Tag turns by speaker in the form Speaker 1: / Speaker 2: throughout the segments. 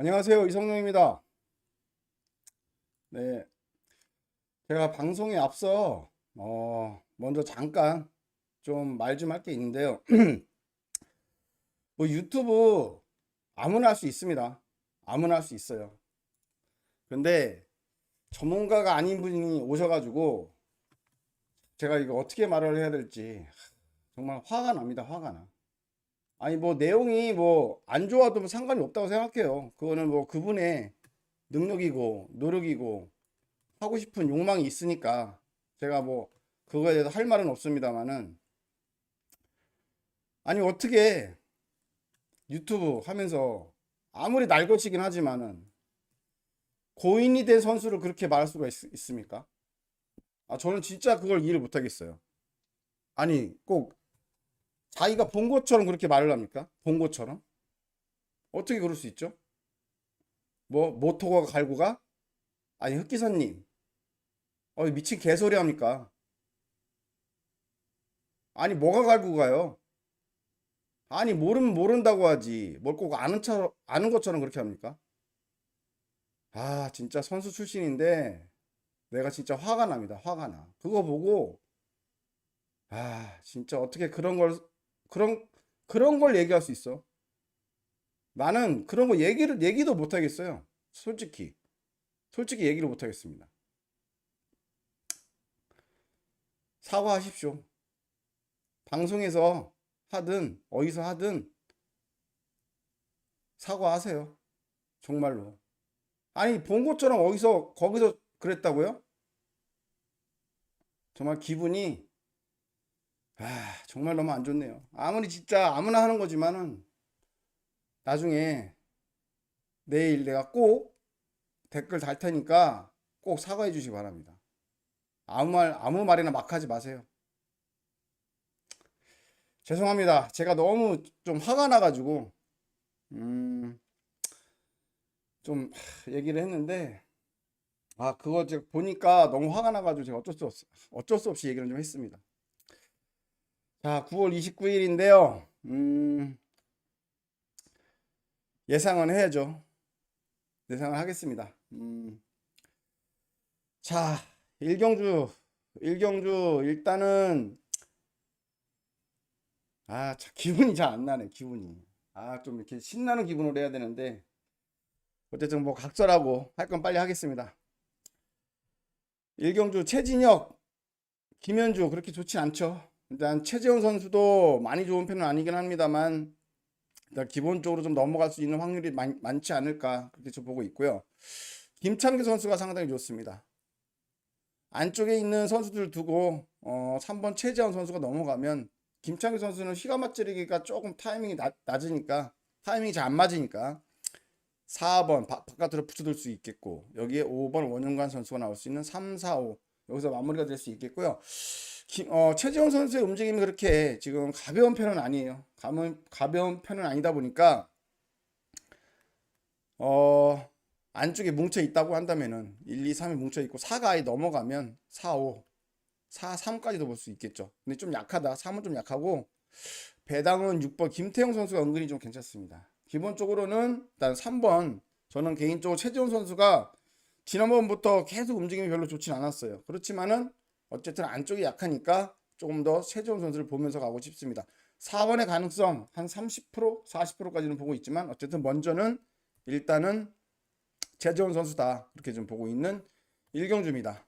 Speaker 1: 안녕하세요. 이성룡입니다. 네. 제가 방송에 앞서, 어, 먼저 잠깐 좀 말 좀 할 게 있는데요. 뭐 유튜브 아무나 할 수 있습니다. 아무나 할 수 있어요. 근데 전문가가 아닌 분이 오셔가지고 제가 이거 어떻게 말을 해야 될지 정말 화가 납니다. 화가 나. 아니 뭐 내용이 뭐 안 좋아도 뭐 상관이 없다고 생각해요. 그거는 뭐 그분의 능력이고 노력이고 하고 싶은 욕망이 있으니까 제가 뭐 그거에 대해서 할 말은 없습니다만은 아니 어떻게 유튜브 하면서 아무리 날 것이긴 하지만은 고인이 된 선수를 그렇게 말할 수가 있, 있습니까? 아 저는 진짜 그걸 이해를 못 하겠어요. 아니 꼭 자기가 본 것처럼 그렇게 말을 합니까? 본 것처럼? 어떻게 그럴 수 있죠? 뭐 모토가 갈고 가? 아니 흑기사님 어 미친 개소리 합니까? 아니 뭐가 갈고 가요? 아니 모르면 모른다고 하지 뭘 꼭 아는 차 아는 것처럼 그렇게 합니까? 아 진짜 선수 출신인데 내가 진짜 화가 납니다 화가 나 그거 보고 아 진짜 어떻게 그런 걸 그런 그런 걸 얘기할 수 있어? 나는 그런 거 얘기를 얘기도 못 하겠어요. 솔직히 솔직히 얘기를 못 하겠습니다. 사과하십시오. 방송에서 하든 어디서 하든 사과하세요. 정말로. 아니 본 것처럼 어디서 거기서 그랬다고요? 정말 기분이 아, 정말 너무 안 좋네요. 아무리 진짜 아무나 하는 거지만은 나중에 내일 내가 꼭 댓글 달 테니까 꼭 사과해 주시기 바랍니다. 아무 말, 아무 말이나 막 하지 마세요. 죄송합니다. 제가 너무 좀 화가 나가지고, 음, 좀 하, 얘기를 했는데, 아, 그거 제가 보니까 너무 화가 나가지고 제가 어쩔 수 없, 어쩔 수 없이 얘기를 좀 했습니다. 자, 9월 29일인데요. 음, 예상은 해야죠. 예상을 하겠습니다. 음, 자, 일경주, 일경주, 일단은, 아, 참, 기분이 잘 안 나네, 기분이. 아, 좀 이렇게 신나는 기분으로 해야 되는데, 어쨌든 뭐 각설하고 할 건 빨리 하겠습니다. 일경주, 최진혁, 김현주, 그렇게 좋지 않죠. 일단 최재훈 선수도 많이 좋은 편은 아니긴 합니다만 일단 기본적으로 좀 넘어갈 수 있는 확률이 많, 많지 않을까 그렇게 좀 보고 있고요. 김창기 선수가 상당히 좋습니다. 안쪽에 있는 선수들 두고 어, 3번 최재훈 선수가 넘어가면 김창기 선수는 휘가 맞지르기가 조금 타이밍이 낮, 낮으니까 타이밍이 잘 안 맞으니까 4번 바, 바깥으로 붙여둘 수 있겠고 여기에 5번 원영관 선수가 나올 수 있는 3, 4, 5 여기서 마무리가 될 수 있겠고요. 김, 어, 최지원 선수의 움직임이 그렇게 지금 가벼운 편은 아니에요. 가벼운, 가벼운 편은 아니다 보니까 어, 안쪽에 뭉쳐 있다고 한다면은 1, 2, 3이 뭉쳐 있고 4가 아예 넘어가면 4, 5, 4, 3까지도 볼 수 있겠죠. 근데 좀 약하다. 3은 좀 약하고 배당은 6번 김태형 선수가 은근히 좀 괜찮습니다. 기본적으로는 일단 3번 저는 개인적으로 최지원 선수가 지난번부터 계속 움직임이 별로 좋진 않았어요. 그렇지만은 어쨌든 안쪽이 약하니까 조금 더 최재훈 선수를 보면서 가고 싶습니다. 4번의 가능성 한 30% 40%까지는 보고 있지만 어쨌든 먼저는 일단은 최재훈 선수다 그렇게 좀 보고 있는 일경주입니다.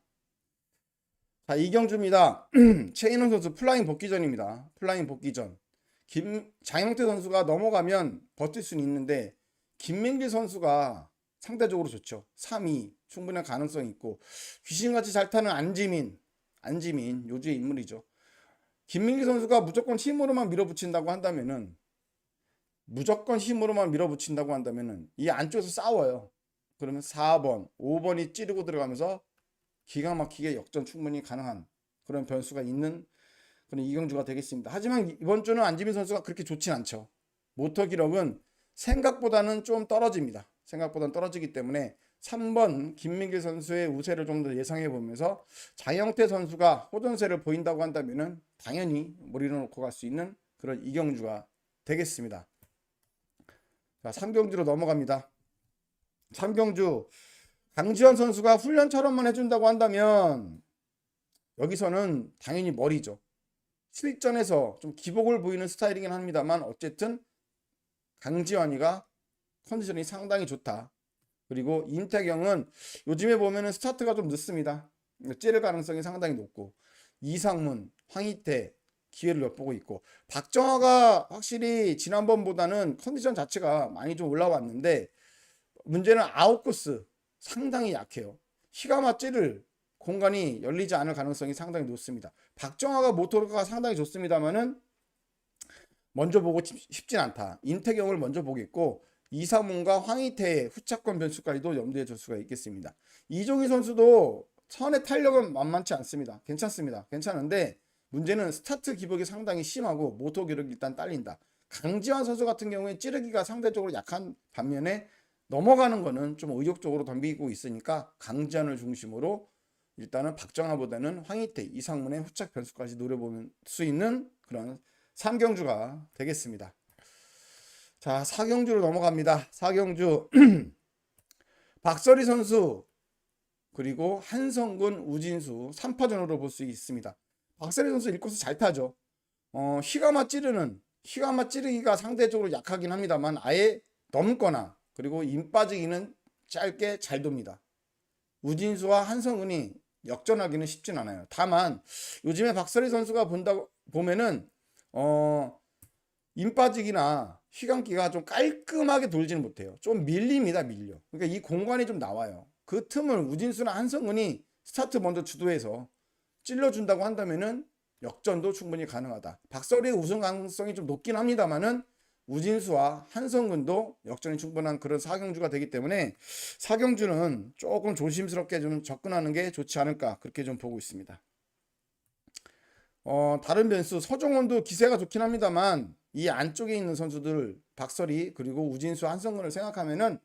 Speaker 1: 자 이경주입니다. 최인원 선수 플라잉 복귀 전입니다. 플라잉 복귀 전. 김 장영태 선수가 넘어가면 버틸 수는 있는데 김민길 선수가 상대적으로 좋죠. 3위 충분한 가능성이 있고 귀신같이 잘 타는 안지민 안지민 요주의 인물이죠. 김민기 선수가 무조건 힘으로만 밀어붙인다고 한다면은 무조건 힘으로만 밀어붙인다고 한다면은 이 안쪽에서 싸워요. 그러면 4번, 5번이 찌르고 들어가면서 기가 막히게 역전 충분히 가능한 그런 변수가 있는 그런 이경주가 되겠습니다. 하지만 이번 주는 안지민 선수가 그렇게 좋진 않죠. 모터 기록은 생각보다는 좀 떨어집니다. 생각보다는 떨어지기 때문에 3번 김민길 선수의 우세를 좀 더 예상해 보면서 장영태 선수가 호전세를 보인다고 한다면은 당연히 머리를 놓고 갈 수 있는 그런 이경주가 되겠습니다. 자, 3경주로 넘어갑니다. 삼경주 강지현 선수가 훈련처럼만 해준다고 한다면 여기서는 당연히 머리죠. 실전에서 좀 기복을 보이는 스타일이긴 합니다만 어쨌든 강지환이가 컨디션이 상당히 좋다. 그리고 임태경은 요즘에 보면은 스타트가 좀 늦습니다. 찌를 가능성이 상당히 높고 이상문, 황희태 기회를 엿보고 있고 박정화가 확실히 지난번보다는 컨디션 자체가 많이 좀 올라왔는데 문제는 아웃코스 상당히 약해요. 히가마 찌를 공간이 열리지 않을 가능성이 상당히 높습니다. 박정화가 모토가 상당히 좋습니다만은 먼저 보고 싶- 쉽진 않다. 임태경을 먼저 보겠고 이사문과 황희태의 후차권 변수까지도 염두에 둘 수가 있겠습니다. 이종희 선수도 선의 탄력은 만만치 않습니다. 괜찮습니다. 괜찮은데 문제는 스타트 기복이 상당히 심하고 모토 기록이 일단 딸린다. 강지환 선수 같은 경우에 찌르기가 상대적으로 약한 반면에 넘어가는 거는 좀 의욕적으로 덤비고 있으니까 강지환을 중심으로 일단은 박정아보다는 황희태, 이상문의 후착 변수까지 노려볼 수 있는 그런 3경주가 되겠습니다. 자, 4경주로 넘어갑니다. 4경주 박서리 선수 그리고 한성군, 우진수 3파전으로 볼 수 있습니다. 박서리 선수 1코스 잘 타죠. 어, 히가마 찌르는 히가마 찌르기가 상대적으로 약하긴 합니다만 아예 넘거나 그리고 임 빠지기는 짧게 잘 돕니다. 우진수와 한성은이 역전하기는 쉽진 않아요. 다만 요즘에 박서리 선수가 본다고 보면은 어, 임 빠지기나 휘감기가 좀 깔끔하게 돌지는 못해요. 좀 밀립니다, 밀려. 그러니까 이 공간이 좀 나와요. 그 틈을 우진수나 한성은이 스타트 먼저 주도해서 찔러준다고 한다면은 역전도 충분히 가능하다. 박서리의 우승 가능성이 좀 높긴 합니다만은 우진수와 한성근도 역전이 충분한 그런 사경주가 되기 때문에 사경주는 조금 조심스럽게 좀 접근하는 게 좋지 않을까 그렇게 좀 보고 있습니다. 어, 다른 변수 서정원도 기세가 좋긴 합니다만 이 안쪽에 있는 선수들 박설이 그리고 우진수 한성근을 생각하면은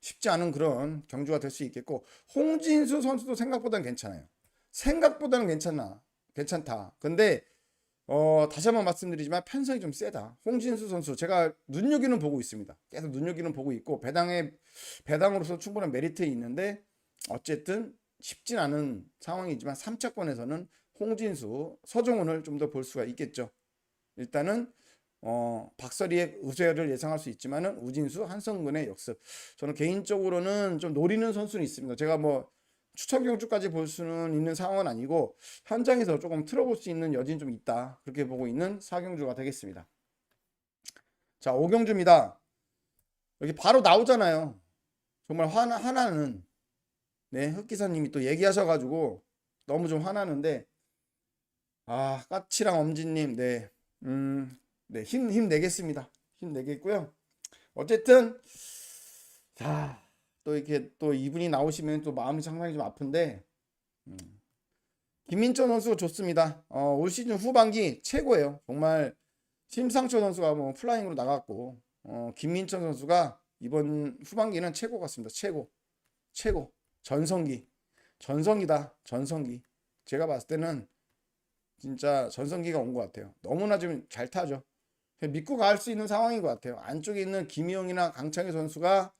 Speaker 1: 쉽지 않은 그런 경주가 될 수 있겠고 홍진수 선수도 생각보다는 괜찮아요. 생각보다는 괜찮나 괜찮다. 근데 어, 다시 한번 말씀드리지만 편성이 좀 세다. 홍진수 선수 제가 눈여기는 보고 있습니다. 계속 눈여기는 보고 있고 배당에 배당으로서 충분한 메리트 있는데 어쨌든 쉽진 않은 상황이지만 3차권에서는 홍진수, 서종훈을 좀 더 볼 수가 있겠죠. 일단은 어, 박서리의 우세를 예상할 수 있지만은 우진수, 한성근의 역습. 저는 개인적으로는 좀 노리는 선수는 있습니다. 제가 뭐 추천 경주까지 볼 수는 있는 상황은 아니고 현장에서 조금 틀어볼 수 있는 여지는 좀 있다. 그렇게 보고 있는 사경주가 되겠습니다. 자, 오경주입니다. 여기 바로 나오잖아요. 정말 화나, 화나는 네, 흑기사님이 또 얘기하셔가지고 너무 좀 화나는데 아, 까치랑 엄지님, 네, 음, 네, 힘, 힘 내겠습니다. 힘 내겠고요. 어쨌든, 자, 또 이렇게 또 이분이 나오시면 또 마음이 상당히 좀 아픈데, 음, 김민철 선수가 좋습니다. 어, 올 시즌 후반기 최고예요. 정말 심상철 선수가 뭐 플라잉으로 나갔고, 어, 김민철 선수가 이번 후반기는 최고 같습니다. 최고, 최고, 전성기, 전성기다, 전성기. 제가 봤을 때는 진짜 전성기가 온 것 같아요. 너무나 좀 잘 타죠. 믿고 갈 수 있는 상황인 것 같아요. 안쪽에 있는 김희영이나 강창희 선수가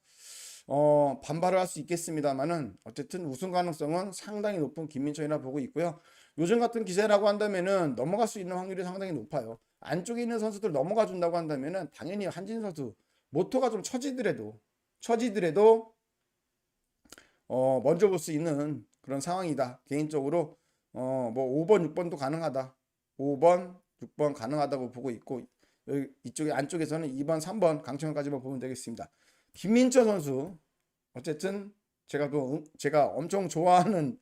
Speaker 1: 어, 반발을 할 수 있겠습니다만은 어쨌든 우승 가능성은 상당히 높은 김민철이라 보고 있고요. 요즘 같은 기세라고 한다면은 넘어갈 수 있는 확률이 상당히 높아요. 안쪽에 있는 선수들 넘어가 준다고 한다면은 당연히 한진 선수 모토가 좀 처지더라도 처지더라도 어, 먼저 볼 수 있는 그런 상황이다. 개인적으로 어, 뭐 5번, 6번도 가능하다. 5번, 6번 가능하다고 보고 있고 여기 이쪽에 안쪽에서는 2번, 3번 강청까지만 보면 되겠습니다. 김민철 선수 어쨌든 제가 그 제가 엄청 좋아하는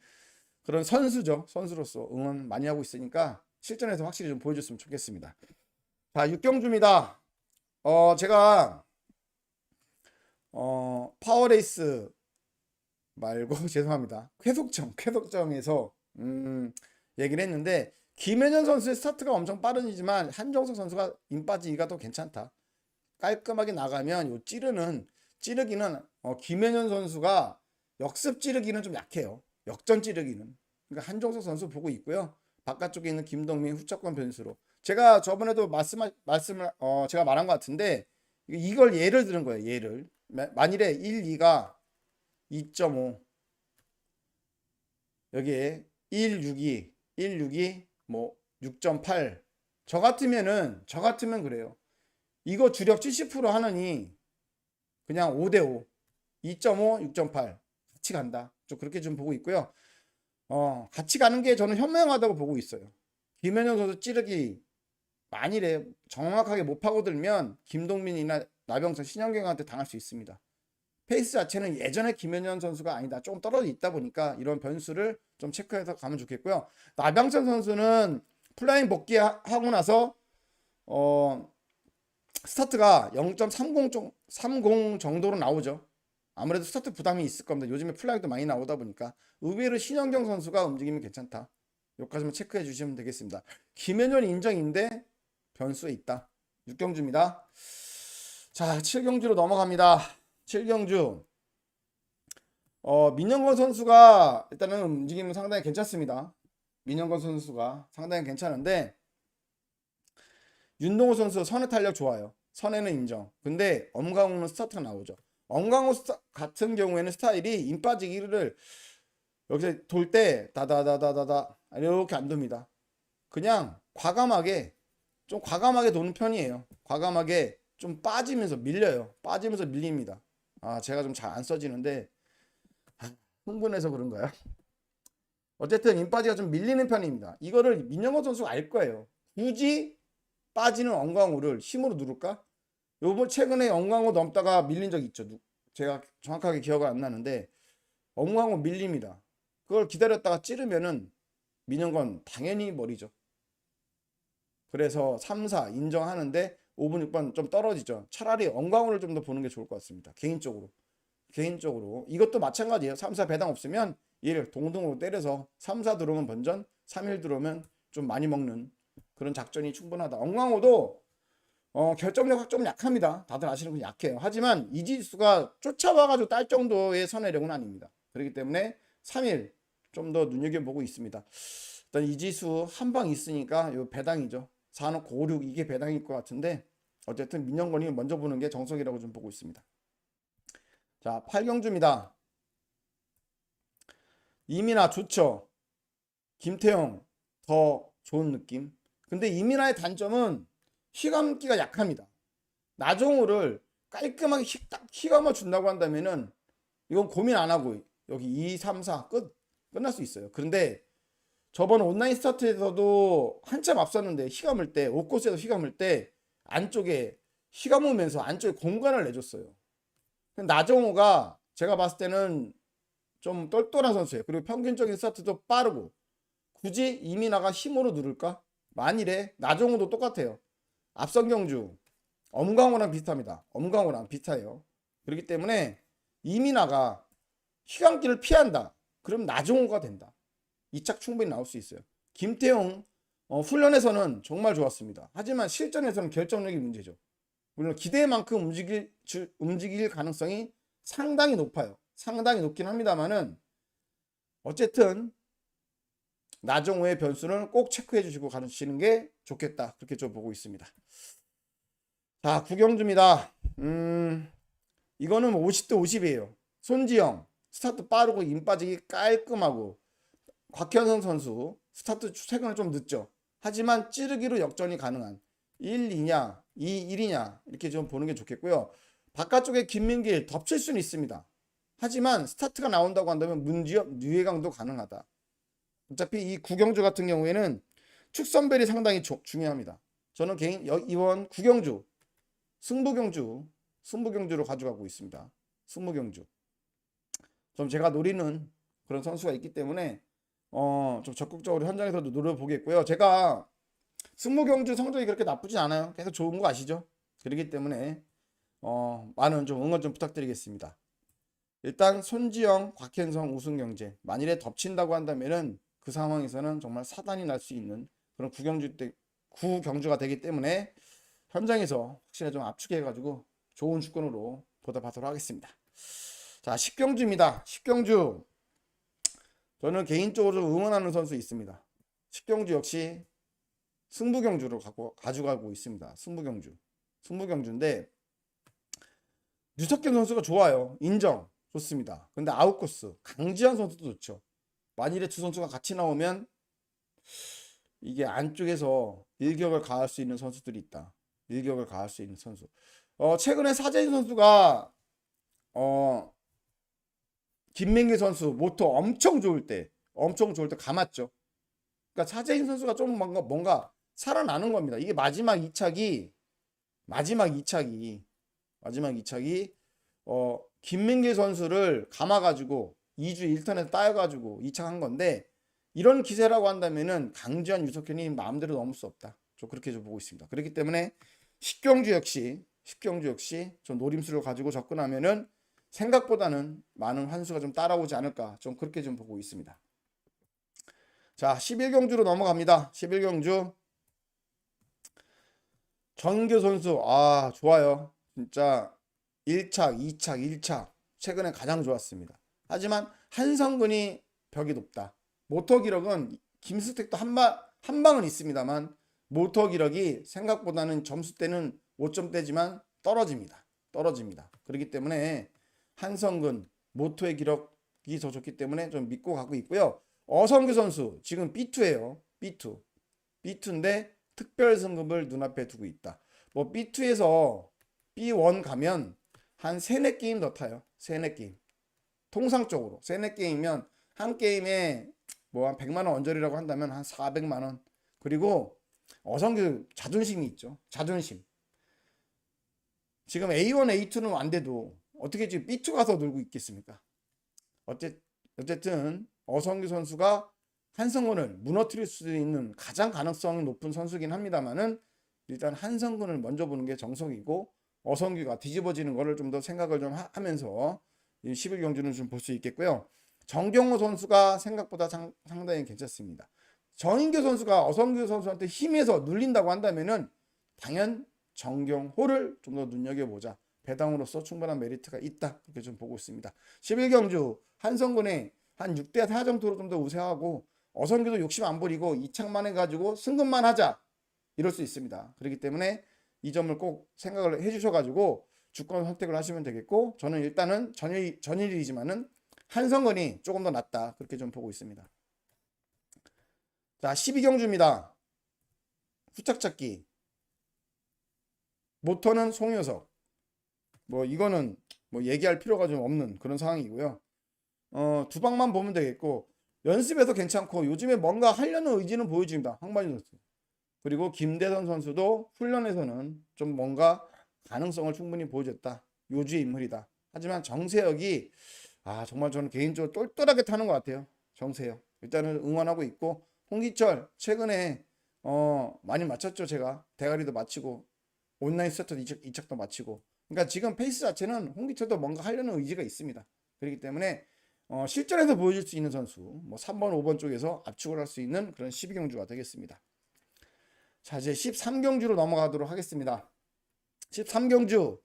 Speaker 1: 그런 선수죠. 선수로서 응원 많이 하고 있으니까 실전에서 확실히 좀 보여줬으면 좋겠습니다. 자, 육경주입니다. 어, 제가 어, 파워레이스 말고 죄송합니다. 쾌속정, 쾌속정에서 음, 얘기를 했는데 김혜전 선수의 스타트가 엄청 빠르지만 한정석 선수가 임 빠지기가 더 괜찮다. 깔끔하게 나가면 요 찌르는 찌르기는 어, 김혜전 선수가 역습 찌르기는 좀 약해요. 역전 찌르기는. 그러니까 한정석 선수 보고 있고요. 바깥쪽에 있는 김동민 후차권 변수로. 제가 저번에도 말씀 말씀을 어, 제가 말한 것 같은데 이걸 예를 들은 거예요. 예를 마- 만일에 1, 2가 2.5 여기에 162 162 뭐 6.8 저 같으면은 저 같으면 그래요. 이거 주력 70% 하느니 그냥 5대 5 2.5 6.8 같이 간다. 좀 그렇게 좀 보고 있고요. 어, 같이 가는 게 저는 현명하다고 보고 있어요. 김현영 선수 찌르기 만일에 정확하게 못 파고들면 김동민이나 나병선 신영경한테 당할 수 있습니다. 페이스 자체는 예전에 김현현 선수가 아니다. 조금 떨어져 있다 보니까 이런 변수를 좀 체크해서 가면 좋겠고요. 나병선 선수는 플라잉 복귀하고 나서 어 스타트가 0.30 30 정도로 나오죠. 아무래도 스타트 부담이 있을 겁니다. 요즘에 플라잉도 많이 나오다 보니까 의외로 신현경 선수가 움직이면 괜찮다. 여기까지만 체크해 주시면 되겠습니다. 김현현 인정인데 변수에 있다. 6경주입니다. 자, 7경주로 넘어갑니다. 7경주. 어, 민영건 선수가 일단은 움직임은 상당히 괜찮습니다. 민영건 선수가 상당히 괜찮은데 윤동호 선수 선의 탄력 좋아요. 선에는 인정. 근데 엄강호는 스타트가 나오죠. 엄강호 스타, 같은 경우에는 스타일이 인 빠지기를 여기서 돌 때 다다다다다다 이렇게 안 돕니다. 그냥 과감하게 좀 과감하게 도는 편이에요. 과감하게 좀 빠지면서 밀려요. 빠지면서 밀립니다. 아 제가 좀 잘 안 써지는데 아, 흥분해서 그런가요? 어쨌든 인빠지가 좀 밀리는 편입니다. 이거를 민영호 선수가 알 거예요. 굳이 빠지는 엉광호를 힘으로 누를까? 요번 최근에 엉광호 넘다가 밀린 적 있죠. 누- 제가 정확하게 기억은 안 나는데 엉광호 밀립니다. 그걸 기다렸다가 찌르면은 민영건 당연히 머리죠. 그래서 3, 4 인정하는데 5분, 6번 좀 떨어지죠. 차라리 엉광호를 좀 더 보는 게 좋을 것 같습니다. 개인적으로. 개인적으로. 이것도 마찬가지예요. 3, 4 배당 없으면 1 동등으로 때려서 3, 4 들어오면 번전, 3, 1 들어오면 좀 많이 먹는 그런 작전이 충분하다. 엉광호도 어, 결정력 좀 약합니다. 다들 아시는 분 약해요. 하지만 이 지수가 쫓아와가지고 딸 정도의 선회력은 아닙니다. 그렇기 때문에 3일 좀 더 눈여겨보고 있습니다. 일단 이 지수 한 방 있으니까 요 배당이죠. 4놓고 5, 6 이게 배당일 것 같은데 어쨌든 민영건이 먼저 보는 게 정석이라고 좀 보고 있습니다. 자, 8경주입니다. 이민아 좋죠. 김태형 더 좋은 느낌. 근데 이민아의 단점은 휘감기가 약합니다. 나종호를 깔끔하게 휘딱 휘감아 준다고 한다면은 이건 고민 안 하고 여기 2, 3, 4 끝. 끝날 수 있어요. 그런데 저번 온라인 스타트에서도 한참 앞섰는데 휘감을 때, 옷코스에서 휘감을 때 안쪽에 휘감으면서 안쪽에 공간을 내줬어요. 나정호가 제가 봤을 때는 좀 똘똘한 선수예요. 그리고 평균적인 스타트도 빠르고 굳이 이민아가 힘으로 누를까? 만일에 나정호도 똑같아요. 앞선 경주 엄광호랑 비슷합니다. 엄광호랑 비슷해요. 그렇기 때문에 이민아가 휘감기를 피한다. 그럼 나정호가 된다. 이착 충분히 나올 수 있어요. 김태용 어, 훈련에서는 정말 좋았습니다. 하지만 실전에서는 결정력이 문제죠. 물론 기대만큼 움직일 주- 움직일 가능성이 상당히 높아요. 상당히 높긴 합니다만은 어쨌든 나정호의 변수는 꼭 체크해 주시고 가시는 게 좋겠다. 그렇게 좀 보고 있습니다. 자, 구경주입니다. 음, 이거는 50대 50이에요. 손지영, 스타트 빠르고 임 빠지기 깔끔하고 곽현성 선수 스타트 최근에 좀 늦죠. 하지만 찌르기로 역전이 가능한 1, 2냐, 2, 1이냐 이렇게 좀 보는 게 좋겠고요. 바깥쪽에 김민길 덮칠 수는 있습니다. 하지만 스타트가 나온다고 한다면 문지엽, 류혜강도 가능하다. 어차피 이 구경주 같은 경우에는 축선벨이 상당히 조- 중요합니다. 저는 개인 여- 이번 구경주, 승부경주, 승부경주로 가져가고 있습니다. 승부경주. 좀 제가 노리는 그런 선수가 있기 때문에 어, 좀 적극적으로 현장에서도 노려보겠고요. 제가 승무경주 성적이 그렇게 나쁘진 않아요. 계속 좋은 거 아시죠? 그렇기 때문에 어, 많은 좀 응원 좀 부탁드리겠습니다. 일단 손지영, 곽현성 우승 경제 만일에 덮친다고 한다면은 그 상황에서는 정말 사단이 날 수 있는 그런 구경주 때 구경주가 되기 때문에 현장에서 확실히 좀 압축해 가지고 좋은 축구으로 보답하도록 하겠습니다. 자, 10경주입니다. 10경주 저는 개인적으로 응원하는 선수 있습니다. 10경주 역시 승부경주로 갖고 가져가고 있습니다. 승부경주. 승부경주인데 유석경 선수가 좋아요. 인정. 좋습니다. 근데 아웃코스 강지한 선수도 좋죠. 만일에 두 선수가 같이 나오면 이게 안쪽에서 일격을 가할 수 있는 선수들이 있다. 일격을 가할 수 있는 선수. 어, 최근에 사재인 선수가 어, 김민기 선수 모토 엄청 좋을 때, 엄청 좋을 때 감았죠. 그러니까 사재인 선수가 좀 뭔가 뭔가 살아나는 겁니다. 이게 마지막 이착이 마지막 이착이 마지막 이착이 어, 김민기 선수를 감아 가지고 2주 1턴에서 따여 가지고 이착한 건데 이런 기세라고 한다면은 강지현 유석현이 마음대로 넘을 수 없다. 저 그렇게 좀 보고 있습니다. 그렇기 때문에 식경주 역시 식경주 역시 좀 노림수를 가지고 접근하면은 생각보다는 많은 환수가 좀 따라오지 않을까 좀 그렇게 좀 보고 있습니다. 자 11경주로 넘어갑니다. 11경주 정규 선수 아 좋아요. 진짜 1착, 2착, 1착 최근에 가장 좋았습니다. 하지만 한성근이 벽이 높다. 모터 기록은 김수택도 한방 한 방은 있습니다만 모터 기록이 생각보다는 점수 때는 5점대지만 떨어집니다. 떨어집니다. 그렇기 때문에 한성근 모토의 기록이 더 좋기 때문에 좀 믿고 가고 있고요. 어성규 선수 지금 B2예요. B2. B2인데 특별 승급을 눈앞에 두고 있다. 뭐 B2에서 B1 가면 한 세네 게임 더 타요. 세네 게임. 통상적으로 세네 게임이면 한 게임에 뭐 한 100만 원 언저리라고 한다면 한 400만 원. 그리고 어성규 자존심이 있죠. 자존심. 지금 A1, A2는 안 돼도 어떻게 지금 B2 가서 놀고 있겠습니까? 어째, 어쨌든 어성규 선수가 한성근을 무너뜨릴 수 있는 가장 가능성이 높은 선수긴 합니다만은 일단 한성근을 먼저 보는 게 정석이고 어성규가 뒤집어지는 거를 좀 더 생각을 좀 하, 면서 11경주는 좀 볼 수 있겠고요. 정경호 선수가 생각보다 상, 상당히 괜찮습니다. 정인규 선수가 어성규 선수한테 힘에서 눌린다고 한다면은 당연 정경호를 좀 더 눈여겨보자. 배당으로서 충분한 메리트가 있다. 그렇게 좀 보고 있습니다. 11경주 한성근의 한 6대 4 정도로 좀 더 우세하고 어성규도 욕심 안 부리고 이착만 해가지고 승급만 하자. 이럴 수 있습니다. 그렇기 때문에 이 점을 꼭 생각을 해주셔가지고 주권 선택을 하시면 되겠고 저는 일단은 전일, 전일이지만은 한성근이 조금 더 낫다. 그렇게 좀 보고 있습니다. 자, 12경주입니다. 후착잡기. 모터는 송효석. 뭐 이거는 뭐 얘기할 필요가 좀 없는 그런 상황이고요. 어, 두 방만 보면 되겠고 연습에서 괜찮고 요즘에 뭔가 하려는 의지는 보여줍니다. 황만희 선수. 그리고 김대선 선수도 훈련에서는 좀 뭔가 가능성을 충분히 보여줬다. 요주의 인물이다. 하지만 정세혁이 아 정말 저는 개인적으로 똘똘하게 타는 것 같아요. 정세혁. 일단은 응원하고 있고 홍기철 최근에 어 많이 맞췄죠 제가 대가리도 맞히고 온라인 세트 이착, 이착도 마치고 그러니까 지금 페이스 자체는 홍기철도 뭔가 하려는 의지가 있습니다. 그렇기 때문에 어, 실전에서 보여줄 수 있는 선수 뭐 3번, 5번 쪽에서 압축을 할 수 있는 그런 12경주가 되겠습니다. 자 이제 13경주로 넘어가도록 하겠습니다. 13경주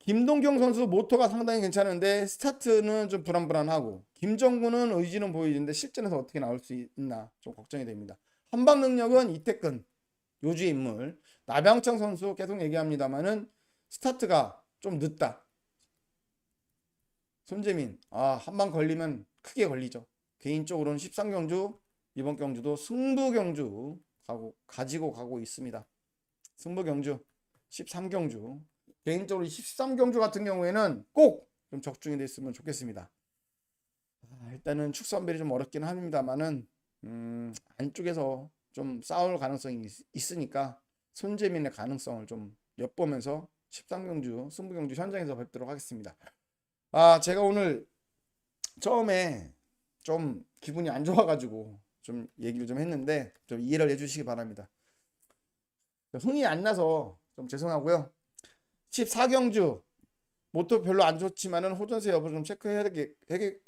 Speaker 1: 김동경 선수 모토가 상당히 괜찮은데 스타트는 좀 불안불안하고 김정구는 의지는 보이는데 실전에서 어떻게 나올 수 있나 좀 걱정이 됩니다. 한방 능력은 이태근 요주 인물 나병창 선수 계속 얘기합니다만은 스타트가 좀 늦다. 손재민 아 한 방 걸리면 크게 걸리죠. 개인적으로는 13경주 이번 경주도 승부 경주 가고 가지고 가고 있습니다. 승부 경주 13경주 개인적으로 13경주 같은 경우에는 꼭 좀 적중이 됐으면 좋겠습니다. 아, 일단은 축선별이 좀 어렵긴 합니다만은 음, 안쪽에서 좀 싸울 가능성이 있, 으니까 손재민의 가능성을 좀 엿보면서 13경주 승부경주 현장에서 뵙도록 하겠습니다. 아 제가 오늘 처음에 좀 기분이 안 좋아가지고 좀 얘기를 좀 했는데 좀 이해를 해주시기 바랍니다. 흥이 안 나서 좀 죄송하고요. 14경주 모토 별로 안 좋지만은 호전세 여부 좀 체크해야 되겠,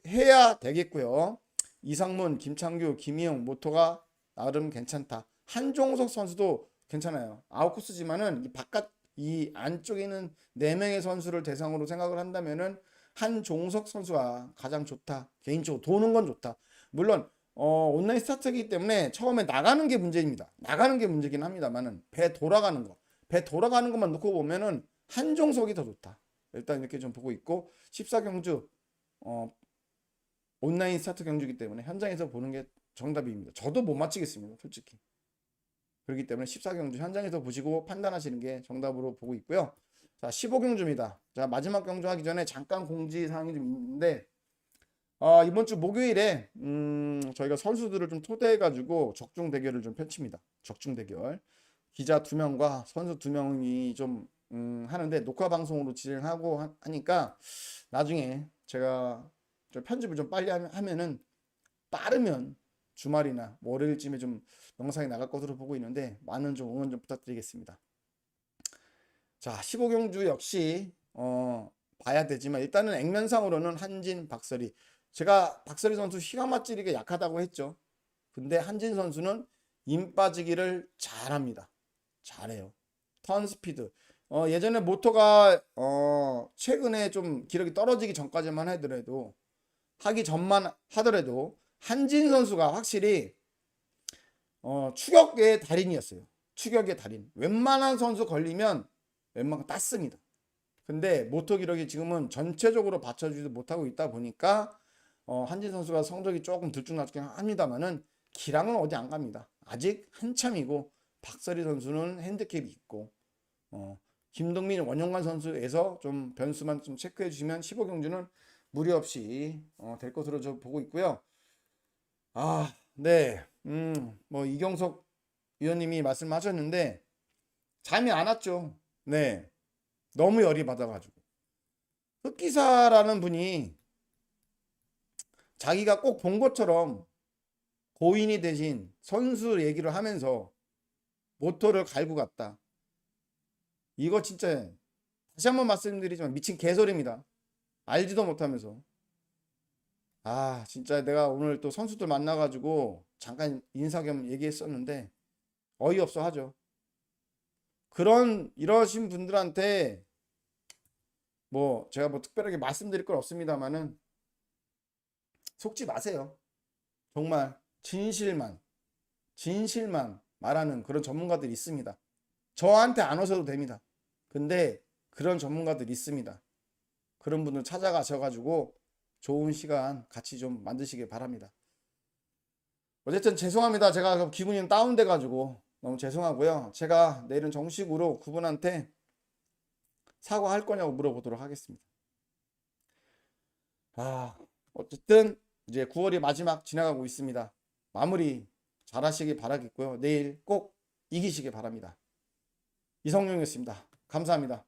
Speaker 1: 해야 되겠고요. 이상문, 김창규, 김희영 모토가 나름 괜찮다. 한종석 선수도 괜찮아요. 아웃코스지만은 이 바깥 이 안쪽에 있는 네 명의 선수를 대상으로 생각을 한다면은 한종석 선수가 가장 좋다. 개인적으로 도는 건 좋다. 물론 어, 온라인 스타트이기 때문에 처음에 나가는 게 문제입니다. 나가는 게 문제긴 합니다만은 배 돌아가는 거, 배 돌아가는 것만 놓고 보면은 한종석이 더 좋다. 일단 이렇게 좀 보고 있고 14경주 어, 온라인 스타트 경주이기 때문에 현장에서 보는 게 정답입니다. 저도 못 맞히겠습니다. 솔직히. 그렇기 때문에 14경주 현장에서 보시고 판단하시는 게 정답으로 보고 있고요. 자, 15경주입니다. 자, 마지막 경주 하기 전에 잠깐 공지 사항이 좀 있는데 어, 이번 주 목요일에 음, 저희가 선수들을 좀 초대해 가지고 적중 대결을 좀 펼칩니다. 적중 대결. 기자 두 명과 선수 두 명이 좀 음, 하는데 녹화 방송으로 진행하고 하, 하니까 나중에 제가 좀 편집을 좀 빨리 하면, 하면은 빠르면 주말이나 월요일쯤에 좀 영상이 나갈 것으로 보고 있는데 많은 좀 응원 좀 부탁드리겠습니다. 자, 15경주 역시 어, 봐야 되지만 일단은 액면상으로는 한진, 박설이 제가 박설이 선수 휘가 맞지리가 약하다고 했죠. 근데 한진 선수는 임 빠지기를 잘합니다. 잘해요. 턴 스피드. 어, 예전에 모터가 어, 최근에 좀 기록이 떨어지기 전까지만 하더라도 하기 전만 하더라도 한진 선수가 확실히 어, 추격의 달인이었어요. 추격의 달인. 웬만한 선수 걸리면 웬만큼 땄습니다. 근데 모터 기록이 지금은 전체적으로 받쳐주지 못하고 있다 보니까 어, 한진 선수가 성적이 조금 들쭉날쭉 합니다만은 기량은 어디 안 갑니다. 아직 한참이고 박서리 선수는 핸디캡이 있고 어, 김동민 원영관 선수에서 좀 변수만 좀 체크해 주시면 15경주는 무리 없이 어, 될 것으로 저 보고 있고요. 아, 네. 음, 뭐 이경석 위원님이 말씀하셨는데 잠이 안 왔죠. 네. 너무 열이 받아가지고. 흑기사라는 분이 자기가 꼭 본 것처럼 고인이 대신 선수 얘기를 하면서 모토를 갈고 갔다. 이거 진짜 다시 한번 말씀드리지만 미친 개소리입니다. 알지도 못하면서. 아, 진짜 내가 오늘 또 선수들 만나가지고 잠깐 인사 겸 얘기했었는데 어이없어 하죠. 그런 이러신 분들한테 뭐 제가 뭐 특별하게 말씀드릴 건 없습니다만은 속지 마세요. 정말 진실만 진실만 말하는 그런 전문가들이 있습니다. 저한테 안 오셔도 됩니다. 근데 그런 전문가들 있습니다. 그런 분들 찾아가셔가지고 좋은 시간 같이 좀 만드시길 바랍니다. 어쨌든 죄송합니다. 제가 기분이 다운돼 가지고 너무 죄송하고요. 제가 내일은 정식으로 그분한테 사과할 거냐고 물어보도록 하겠습니다. 아, 어쨌든 이제 9월이 마지막 지나가고 있습니다. 마무리 잘 하시길 바라겠고요. 내일 꼭 이기시길 바랍니다. 이성용이었습니다. 감사합니다.